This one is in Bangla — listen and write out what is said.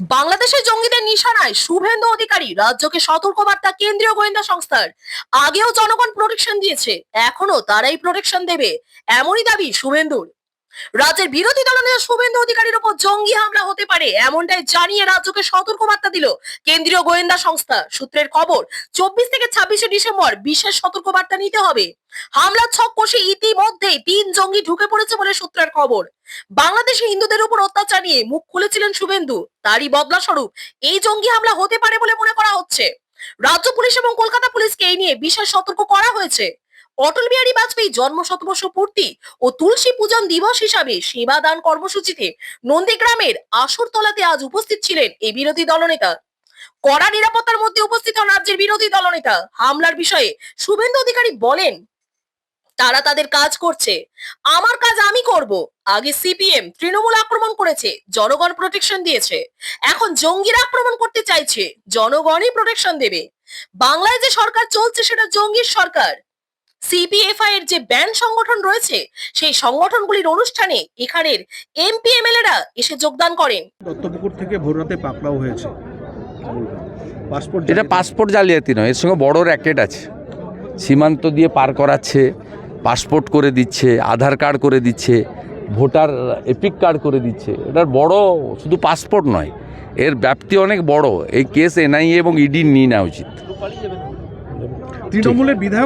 বাংলাদেশের জঙ্গিদের নিশানায় শুভেন্দু অধিকারী রাজ্যকে সতর্কবার্তা কেন্দ্রীয় গোয়েন্দা সংস্থার আগেও জনগণ প্রোটেকশন দিয়েছে এখনও তারাই প্রোটেকশন দেবে, এমনই দাবি শুভেন্দুর। রাজ্যের বিরোধী দলনেতা শুভেন্দু অধিকারীর উপর জঙ্গি হামলা হতে পারে, এমনটাই জানিয়ে রাজ্যকে সতর্কবার্তা দিল কেন্দ্রীয় গোয়েন্দা সংস্থা। সূত্রের খবর, চব্বিশ থেকে ছাব্বিশে ডিসেম্বর বিশেষ সতর্কবার্তা নিতে হবে। হামলার ছক কষে ইতিমধ্যেই তিন জঙ্গি ঢুকে পড়েছে বলে সূত্রের খবর। বাংলাদেশে হিন্দুদের উপর অত্যাচার নিয়ে মুখ খুলেছিলেন শুভেন্দু। তারই বদলা স্বরূপ এই জঙ্গি হামলা হতে পারে বলে মনে করা হচ্ছে। রাজ্য পুলিশ এবং কলকাতা পুলিশকে এই নিয়ে বিশেষ সতর্ক করা হয়েছে। অটল বিহারী বাজপেয়ী জন্ম শতবর্ষ পূর্তি ও তুলসী পূজন দিবস হিসাবে সেবা দান কর্মসূচিতে নন্দীগ্রামের আসরতলাতে আজ উপস্থিত ছিলেন এই বিরোধী দলনেতা। কড়া নিরাপত্তার মধ্যে উপস্থিত হন রাজ্যের বিরোধী দলনেতা। হামলার বিষয়ে শুভেন্দু অধিকারী বলেন, তারা তাদের কাজ করছে। আমার কাজ আমি করব। আগে সিপিএম তৃণমূল আক্রমণ করেছে, জনগণ প্রোটেকশন দিয়েছে। এখন জঙ্গিরা আক্রমণ করতে চাইছে, জনগণই প্রোটেকশন দেবে। বাংলায় যে সরকার চলছে, সেটা জঙ্গির সরকার। সিপিএফআই এর যে ব্যান্ড সংগঠন রয়েছে সেই সংগঠনগুলির অনুষ্ঠানে এখানের এমপি এমএলএরা এসে যোগদান করেন। দত্তপুকুর থেকে ভোররাতে পাকড়াও হয়েছে। পাসপোর্ট এটা পাসপোর্ট জালিয়াতি নয় এর সঙ্গে বড় র্যাকেট আছে। সীমান্ত দিয়ে পার করাচ্ছে পাসপোর্ট করে দিচ্ছে আধার কার্ড করে দিচ্ছে ভোটার এপিক কার্ড করে দিচ্ছে। এটার বড় শুধু পাসপোর্ট নয় এর ব্যাপ্তি অনেক বড়। এই কেস এনআইএ এবং ইডি নিয়ে নেওয়া উচিত। তৃণমূলের বিধায়ক